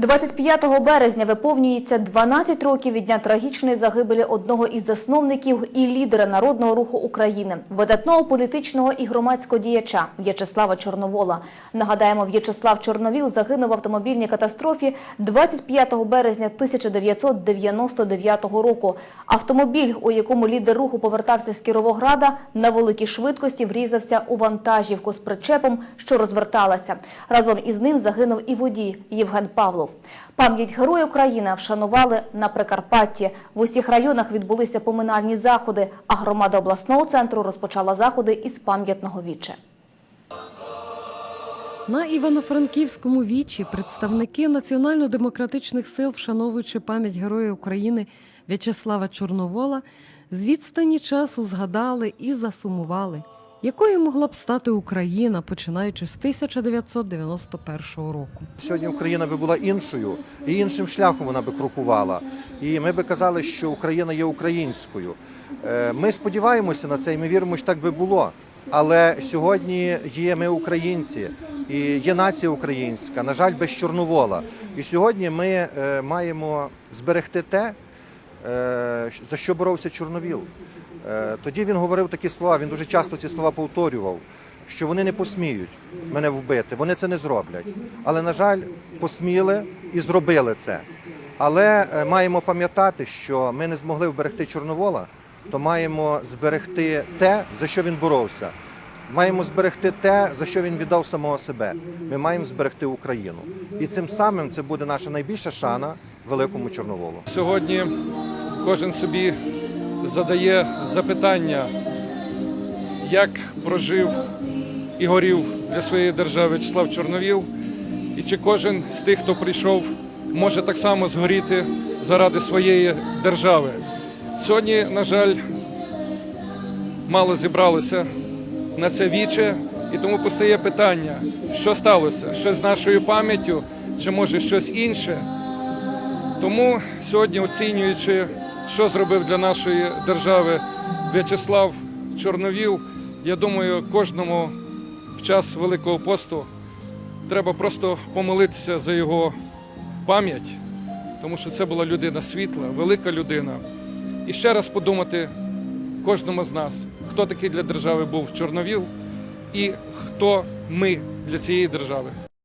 25 березня виповнюється 12 років від дня трагічної загибелі одного із засновників і лідера народного руху України, видатного політичного і громадського діяча В'ячеслава Чорновола. Нагадаємо, В'ячеслав Чорновіл загинув в автомобільній катастрофі 25 березня 1999 року. Автомобіль, у якому лідер руху повертався з Кіровограда, на великій швидкості врізався у вантажівку з причепом, що розверталася. Разом із ним загинув і водій Євген Павлов. Пам'ять Героя України вшанували на Прикарпатті. В усіх районах відбулися поминальні заходи, а громада обласного центру розпочала заходи із пам'ятного віче. На Івано-Франківському вічі представники національно-демократичних сил, вшановуючи пам'ять Героя України В'ячеслава Чорновола, з відстані часу згадали і засумували, якою могла б стати Україна, починаючи з 1991 року. Сьогодні Україна би була іншою, і іншим шляхом вона би крокувала. І ми би казали, що Україна є українською. Е, Ми сподіваємося на це, і ми віримо, що так би було. Але сьогодні є ми українці, і є нація українська, на жаль, без Чорновола. І сьогодні ми е, маємо зберегти те, е, за що боровся Чорновіл. Е, Тоді він говорив такі слова, він дуже часто ці слова повторював, що вони не посміють мене вбити, вони це не зроблять. Але, на жаль, посміли і зробили це. Але е, маємо пам'ятати, що ми не змогли вберегти Чорновола, то маємо зберегти те, за що він боровся. Маємо зберегти те, за що він віддав самого себе. Ми маємо зберегти Україну. І цим самим це буде наша найбільша шана великому Чорноволу. Сьогодні кожен собі задає запитання, як прожив і горів для своєї держави В'ячеслав Чорновіл, і чи кожен з тих, хто прийшов, може так само згоріти заради своєї держави. Сьогодні, на жаль, мало зібралося на це віче, і тому постає питання, що сталося, що з нашою пам'яттю, чи може щось інше. Тому сьогодні, оцінюючи, що зробив для нашої держави В'ячеслав Чорновіл, я думаю, кожному в час Великого посту треба просто помолитися за його пам'ять, тому що це була людина світла, велика людина. І ще раз подумати кожному з нас, хто такий для держави був Чорновіл і хто ми для цієї держави.